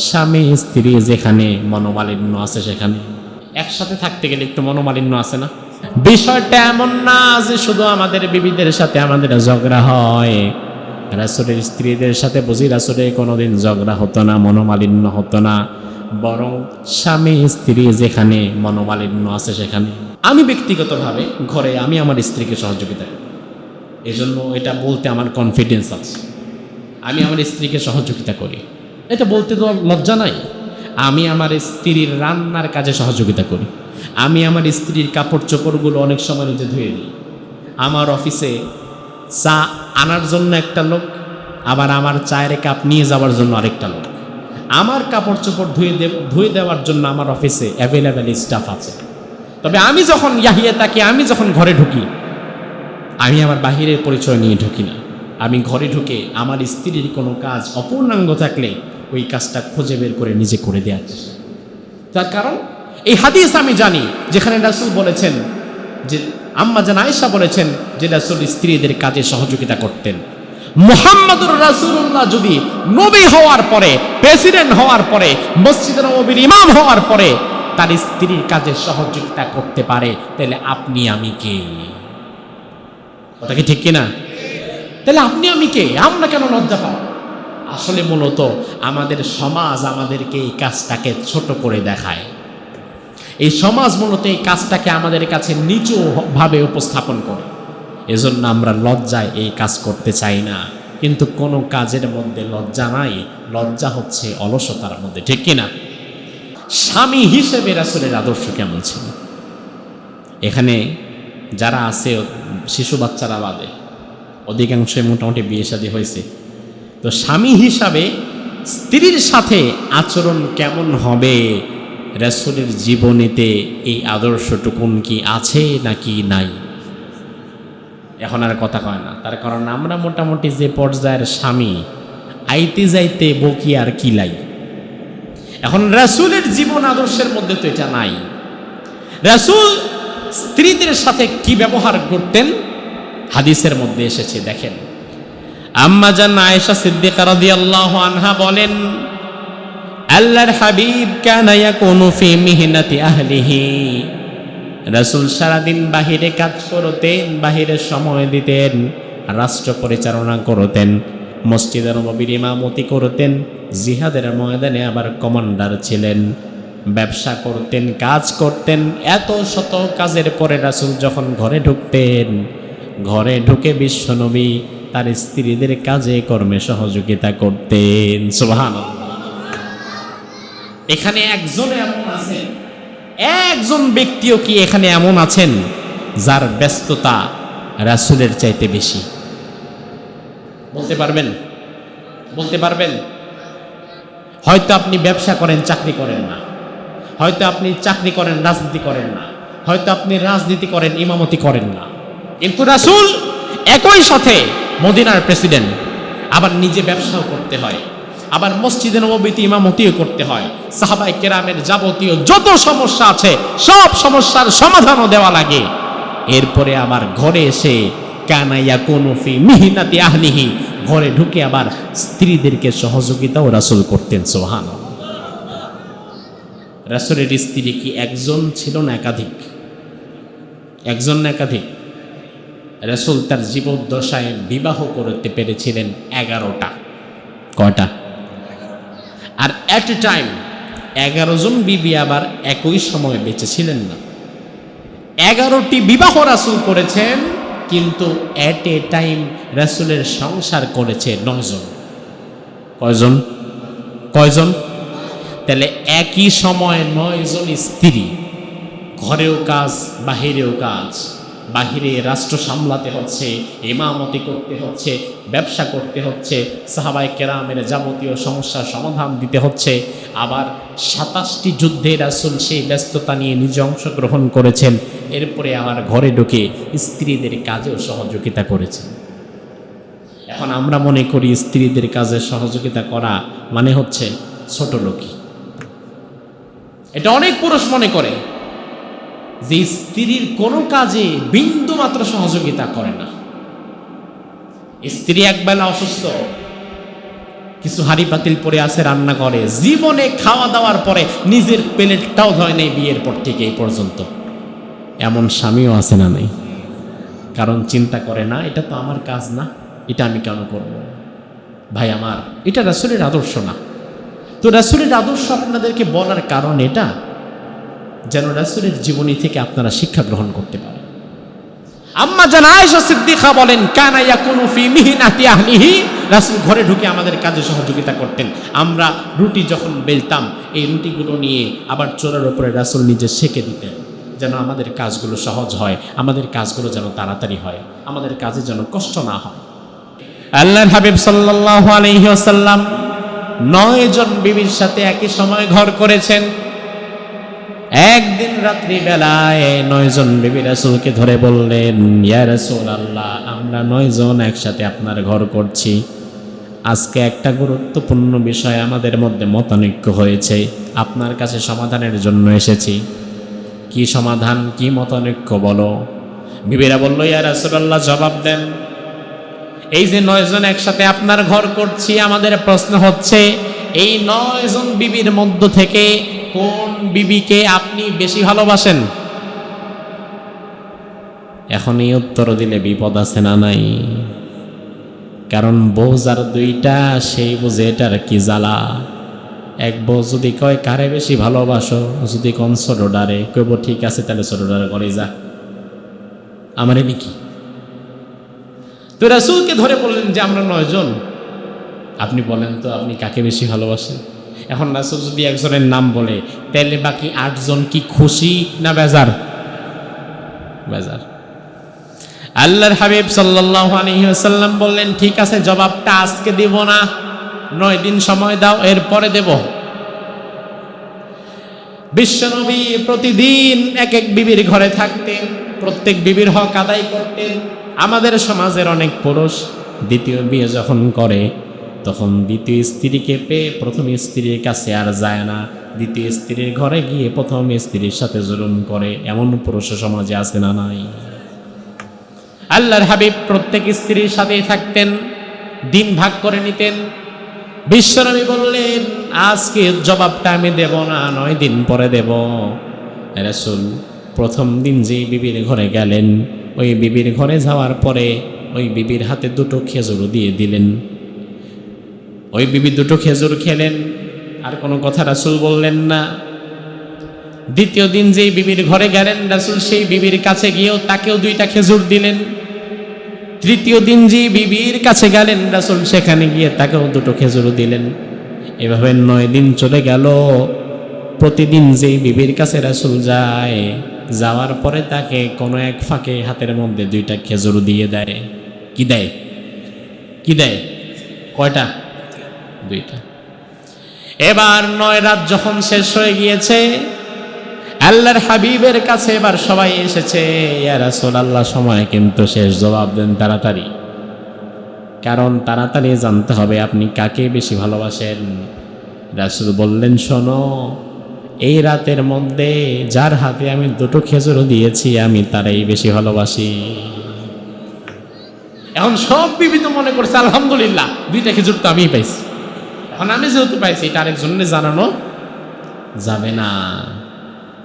স্বামী, স্ত্রী যেখানে মনোমালিন্য আছে সেখানে। একসাথে থাকতে গেলে একটু মনোমালিন্য আছে না? বিষয়টা এমন না যে শুধু আমাদের বিবিদের সাথে আমাদের ঝগড়া হয়। রাসুলের স্ত্রীদের সাথে বুঝি রাসুলের কোনোদিন ঝগড়া হতো না, মনোমালিন্য হতো না। বরং স্বামী, স্ত্রী যেখানে মনোমালিন্য আছে সেখানে। আমি ব্যক্তিগতভাবে ঘরে আমি আমার স্ত্রীকে সহযোগিতা করি। এজন্য এটা বলতে আমার কনফিডেন্স আছে। আমি আমার স্ত্রীকে সহযোগিতা করি। এটা বলতে তো লজ্জা নাই। আমি আমার স্ত্রীর রান্নার কাজে সহযোগিতা করি। আমি আমার স্ত্রীর কাপড় চোপড়গুলো অনেক সময় নিজে ধুয়ে দিই আমার অফিসে চা আনার জন্য একটা লোক, আবার আমার চায়ের কাপ নিয়ে যাওয়ার জন্য আরেকটা লোক। আমার কাপড় চোপড় ধুয়ে ধুয়ে দেওয়ার জন্য আমার অফিসে অ্যাভেলেবেল স্টাফ আছে। তবে আমি যখন ইয়াহিয়া তাকে, আমি যখন ঘরে ঢুকি, আমি আমার বাহিরের পরিচয় নিয়ে ঢুকি না। আমি ঘরে ঢুকে আমার স্ত্রীর কোনো কাজ অপূর্ণাঙ্গ থাকলে ওই কাজটা খুঁজে বের করে নিজে করে দেওয়ার চেষ্টা তার কারণ, এই হাদিস আমি জানি, যেখানে রাসুল বলেছেন যে, আম্মা জান আয়েশা বলেছেন যে, রাসুল স্ত্রীদের কাজে সহযোগিতা করতেন। মুহাম্মদুর রাসূলুল্লাহ যদি নবী হওয়ার পরে, প্রেসিডেন্ট হওয়ার পরে মসজিদের নবীর ইমাম হওয়ার পরে তার স্ত্রীর কাজে সহযোগিতা করতে পারে, তাহলে আপনি আমি কে? কথা কি ঠিক কিনা? তাহলে আপনি আমি কে? আমরা কেন লজ্জা পাব? আসলে মূলত আমাদের সমাজ আমাদেরকে এই কাজটাকে ছোট করে দেখায়। এই সমাজ মূলত এই কাজটাকে আমাদের কাছে নিচু ভাবে উপস্থাপন করে। এজন্য আমরা লজ্জায় এই কাজ করতে চাই না। কিন্তু কোনো কাজের মধ্যে লজ্জা নাই, লজ্জা হচ্ছে অলসতার মধ্যে, ঠিক কিনা? স্বামী হিসেবে রাসুলের আদর্শ কেমন ছিল? এখানে যারা আছে, শিশু বাচ্চারা বাদে, অধিকাংশই মোটামুটি বিয়ে শাদী হয়েছে। তো স্বামী হিসাবে স্ত্রীর সাথে আচরণ কেমন হবে? রাসুলের জীবনীতে এই আদর্শটুকুন কি আছে নাকি নাই? এখন আর কথা কয় না। তার কারণ আমরা মোটামুটি যে পর্যায়ের স্বামী, আইতে যাইতে বকি আর কিলাই এখন রাসুলের জীবন আদর্শের মধ্যে তো এটা নাই। রাসুল স্ত্রীদের সাথে কি ব্যবহার করতেন? হাদিসের মধ্যে এসেছে, দেখেন। আম্মা জান আয়েশা সিদ্দিকা রাদিয়াল্লাহু আনহা বলেন, আল্লাহর হাবিব কানা ইয়াকুনু ফি মিহনাতি আহলিহি। রাসূল সারাদিন বাহিরে কাজ করতেন, বাহিরে সময় দিতেন, রাষ্ট্র পরিচালনা করতেন, মসজিদের নবীর ইমামতি করতেন, জিহাদের ময়দানে আবার কমান্ডার ছিলেন, ব্যবসা করতেন, কাজ করতেন, এত শত কাজের পরে রাসূল যখন ঘরে ঢুকতেন, ঘরে ঢুকে বিশ্বনবী তার স্ত্রীদের কাজে, কর্মে সহযোগিতা করতেন। সুবহানাল্লাহ। এখানে একজন এমন আছেন। একজন ব্যক্তিও কি এখানে এমন আছেন যার ব্যস্ততা রাসুলের চাইতে বেশি? বলতে পারবেন? বলতে পারবেন? হয়তো আপনি ব্যবসা করেন, চাকরি করেন না। হয়তো আপনি চাকরি করেন, রাজনীতি করেন না। হয়তো আপনি রাজনীতি করেন, ইমামতি করেন না। কিন্তু রাসুল একই সাথে মদিনার প্রেসিডেন্ট আবার নিজে ব্যবসাও করতে হয়। আবার মসজিদে নবীতে ইমামতিও করতে হয়। সাহাবাই কেরামের যাবতীয় যত সমস্যা আছে, সব সমস্যার সমাধানও দেওয়া লাগে। এরপরে আবার ঘরে এসে কানাইয়া কোনফি মিহিনাতি আহলিহি ঘরে ঢুকে আবার স্ত্রীদেরকে সহযোগিতাও রাসুল করতেন সোহান রাসুলের স্ত্রী কি একজন ছিল না একাধিক? একজন না একাধিক? রাসুল তার জীবদ্দশায় বিবাহ করতে পেরেছিলেন এগারোটা। কয়টা? আর অ্যাট এ টাইম এগারো জন বিবি আবার একই সময় বেঁচে ছিলেন না। এগারোটি বিবাহ রাসুল করেছেন, কিন্তু অ্যাট এ টাইম রাসুলের সংসার করেছে নয়জন কয়জন? কয়জন? তাহলে একই সময় নয়জন স্ত্রী। ঘরেও কাজ, বাহিরেও কাজ। বাহিরে রাষ্ট্র সামলাতে হচ্ছে, ইমামতি করতে হচ্ছে, ব্যবসা করতে হচ্ছে সাহাবাই কেরামের যাবতীয় সমস্যার সমাধান দিতে হচ্ছে। আবার সাতাশটি যুদ্ধে রাসুল সেই ব্যস্ততা নিয়ে নিজে অংশগ্রহণ করেছেন। এরপরে আবার ঘরে ঢুকে স্ত্রীদের কাজেও সহযোগিতা করেছেন। এখন আমরা মনে করি স্ত্রীদের কাজে সহযোগিতা করা মানে হচ্ছে ছোট লোকই। এটা অনেক পুরুষ মনে করে। যে স্ত্রীর কোনো কাজে বিন্দু মাত্র সহযোগিতা করে না। স্ত্রী একবেলা অসুস্থ, কিছু হাড়ি পাতিল পরে আছে রান্না করে জীবনে খাওয়া দাওয়ার পরে নিজের প্লেটটাও ধয় নেই বিয়ের পর থেকে এই পর্যন্ত। এমন স্বামীও আছে না নেই। কারণ চিন্তা করে না, এটা তো আমার কাজ না, এটা আমি কেন করব? ভাই আমার, এটা রাসুলের আদর্শ না। তো রাসুলের আদর্শ আপনাদেরকে বলার কারণ এটা যেন রাসুলের জীবনী থেকে আপনারা শিক্ষা গ্রহণ করতে পারেন। আম্মা জান আয়েশা সিদ্দিকা বলেন কানা ইয়াকুনু ফি মিহিনাতি আহলিহি? রাসূল ঘরে ঢুকে আমাদের কাজে সহযোগিতা করতেন। আমরা রুটি যখন বেলতাম এই রুটিগুলো নিয়ে আবার চোরের উপরে রাসূল নিজে সেকে দিতেন যেন আমাদের কাজগুলো সহজ হয় আমাদের কাজগুলো যেন তাড়াতাড়ি হয় আমাদের কাজে যেন কষ্ট না হয়। আল্লাহর হাবিব সাল্লাল্লাহু আলাইহি ওয়াসাল্লাম নয় জন বিবির সাথে একই সময় ঘর করেছেন। একদিন রাত্রি বেলায় নয়জন বিবি রাসুলকে ধরে বললেন, ইয়া রাসুল আল্লাহ আমরা নয়জন একসাথে আপনার ঘর করছি। আজকে একটা গুরুত্বপূর্ণ বিষয় আমাদের মধ্যে মতানৈক্য হয়েছে। আপনার কাছে সমাধানের জন্য এসেছি। কি সমাধান, কি মতানৈক্য বলো? বিবিরা বলল, ইয়া রাসুলাল্লাহ, জবাব দেন। এই যে নয়জন একসাথে আপনার ঘর করছি, আমাদের প্রশ্ন হচ্ছে, এই নয়জন বিবির মধ্য থেকে কোন বিবিকে আপনি বেশি ভালোবাসেন? এখন এই উত্তর দিলে বিপদ আছে না নাই। কারণ বউ যার দুইটা, সেই বুঝে এটার কি জ্বালা। এক বউ যদি কয়, কারে বেশি ভালোবাসো? যদি কোন ছোট ডারে কইব, ঠিক আছে, তাহলে ছোট ডারে করে যা। আমারে নাকি তো রাসুলকে ধরে বললেন যে, আমরা নয়জন। আপনি বলেন তো, আপনি কাকে বেশি ভালোবাসেন? এখন রাসুল যদি একজনের নাম বলে, তাহলে বাকি আটজন কি খুশি না বেজার? বেজার। আল্লাহর হাবিব সাল্লাল্লাহু আলাইহি ওয়াসাল্লাম বললেন, ঠিক আছে, জবাবটা আজকে দিব না, নয় দিন সময় দাও, এরপরে দেব। বিশ্বনবী প্রতিদিন এক এক বিবির ঘরে থাকতেন, প্রত্যেক বিবির হক আদায় করতেন। আমাদের সমাজের অনেক পুরুষ দ্বিতীয় বিয়ে যখন করে তখন দ্বিতীয় স্ত্রীকে পেয়ে প্রথম স্ত্রীর কাছে আর যায় না। দ্বিতীয় স্ত্রীর ঘরে গিয়ে প্রথম স্ত্রীর সাথে জুলুম করে, এমন পুরুষ সমাজে আছে না নাই। আল্লাহর হাবিব প্রত্যেক স্ত্রীর সাথেই থাকতেন, দিন ভাগ করে নিতেন। বিশ্বনবী বললেন, আজকে জবাবটা আমি দেব না, নয় দিন পরে দেব। রাসূল, প্রথম দিন যেই বিবির ঘরে গেলেন, ওই বিবির ঘরে যাওয়ার পরে ওই বিবির হাতে দুটো খেজুর দিয়ে দিলেন। ওই বিবি দুটো খেজুর খেলেন, আর কোনো কথা রাসুল বললেন না। দ্বিতীয় দিন যেই বিবির ঘরে গেলেন, রাসুল সেই বিবির কাছে গিয়েও তাকেও দুইটা খেজুর দিলেন। তৃতীয় দিন যে বিবির কাছে গেলেন, রাসুল সেখানে গিয়ে তাকেও দুটো খেজুর দিলেন। এভাবে নয় দিন চলে গেল। প্রতিদিন যেই বিবির কাছে রাসুল যায়, যাওয়ার পরে তাকে কোনো এক ফাঁকে হাতের মধ্যে দুইটা খেজুর দিয়ে দেয়। কি দেয়? কি দেয়? কয়টা? দুইটা। এবার নয় রাত যখন শেষ হয়ে গিয়েছে, আল্লাহর হাবিবের কাছে এবার সবাই এসেছে, ইয়া রাসূলুল্লাহ, সময় কিন্তু শেষ, জবাব দেন তাড়াতাড়ি। কারণ তাড়াতাড়ি জানতে হবে আপনি কাকে বেশি ভালোবাসেন। রাসূল বললেন, শোনো, এই রাতের মধ্যে যার হাতে আমি দুটো খেজুর দিয়েছি, আমি তারাই বেশি ভালোবাসি। এখন সব বিবিধ মনে করছে, আলহামদুলিল্লাহ, দুইটা খেজুর তো আমিই পাইছি। আমি যেহেতু পাইছি, এটা আরেকজনের জানানো যাবে না।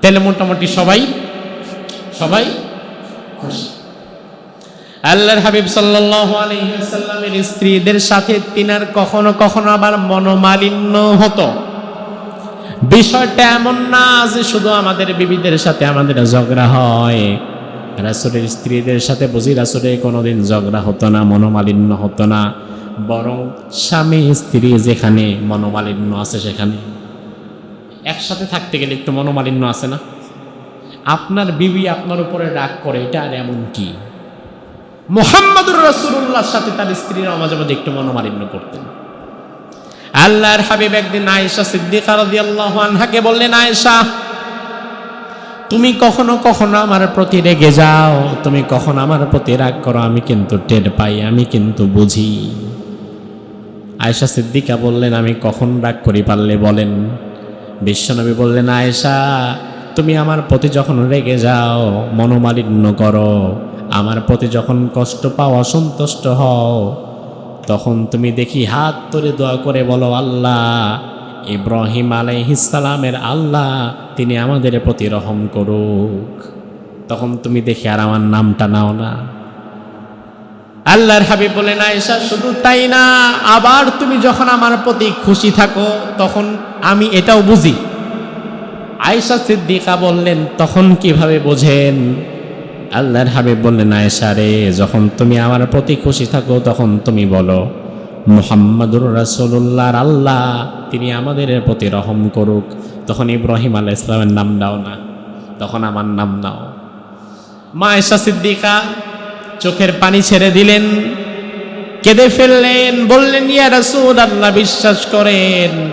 তাহলে মোটামুটি সবাই সবাই আল্লাহর হাবিব ওয়াসাল্লামের স্ত্রীদের সাথে তিনার কখনো কখনো আবার মনোমালিন্য হতো। বিষয়টা এমন না যে শুধু আমাদের বিবিদের সাথে আমাদের ঝগড়া হয়। রাসুলের স্ত্রীদের সাথে বুঝি রাসুলের কোনোদিন ঝগড়া হতো না, মনোমালিন্য হতো না। বরং স্বামী, স্ত্রী যেখানে মনোমালিন্য আছে সেখানে। একসাথে থাকতে গেলে একটু মনোমালিন্য আছে না? আপনার বিবি আপনার উপরে রাগ করে, এটা আর এমন কি? মোহাম্মদুর রসুল্লাহর সাথে তার স্ত্রীরা মাঝে মাঝে একটু মনোমালিন্য করতেন। আল্লাহর হাবিব একদিন আয়েশা সিদ্দিকা রাদিয়াল্লাহু আনহাকে বললেন, আয়েশা, তুমি কখনো কখনো আমার প্রতি রেগে যাও, তুমি কখনো আমার প্রতি রাগ করো, আমি কিন্তু টের পাই, আমি কিন্তু বুঝি। আয়েশা সিদ্দিকা বললেন, আমি কখন রাগ করি পারলে বলেন। বিশ্বনবী বললেন, আয়েশা, তুমি আমার প্রতি যখন রেগে যাও, মনোমালিন্য করো। আমার প্রতি যখন কষ্ট পাও, অসন্তুষ্ট হও, তখন তুমি দেখি হাত ধরে দোয়া করে বলো, আল্লাহ, ইব্রাহিম আলাইহিসালামের আল্লাহ, তিনি আমাদের প্রতি রহম করুক। তখন তুমি দেখি আর আমার নামটা নাও না। আল্লাহর হাবিব বলেন আয়েশা শুধু তাই না, আবার তুমি যখন আমার প্রতি খুশি থাকো, তখন আমি এটাও বুঝি। আয়েশা সিদ্দিকা বললেন, তখন কীভাবে বোঝেন? আল্লাহর হাবিব বললেন, আয়েশা রে, যখন তুমি আমার প্রতি খুশি থাকো, তখন তুমি বলো, মুহাম্মাদুর রাসূলুল্লাহর আল্লাহ, তিনি আমাদের প্রতি রহম করুক। তখন ইব্রাহিম আলাইহিস ইসলামের নাম দাও না, তখন আমার নাম নাও। মা আয়েশা সিদ্দিকা চোখের পানি ছেড়ে দিলেন, কেঁদে ফেললেন, বললেন, ইয়া রাসূল আল্লাহ বিশ্বাস করেন।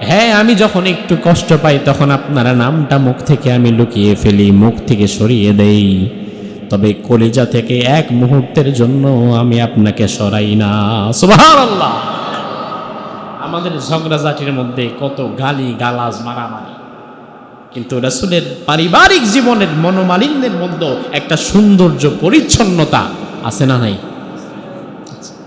হ্যাঁ আমি যখন একটু কষ্ট পাই, তখন আপনারা নামটা মুখ থেকে আমি লুকিয়ে ফেলি, মুখ থেকে সরিয়ে দেই। তবে কলিজা থেকে এক মুহূর্তের জন্য আমি আপনাকে সরাই না। সুবহানাল্লাহ। আমাদের ঝগড়াঝাটির মধ্যে কত গালি গালাজ মারামারি। কিন্তু রাসুলের পারিবারিক জীবনের মনোমালিন্যের মধ্যে একটা সৌন্দর্য পরিচ্ছন্নতা আছে না নাই?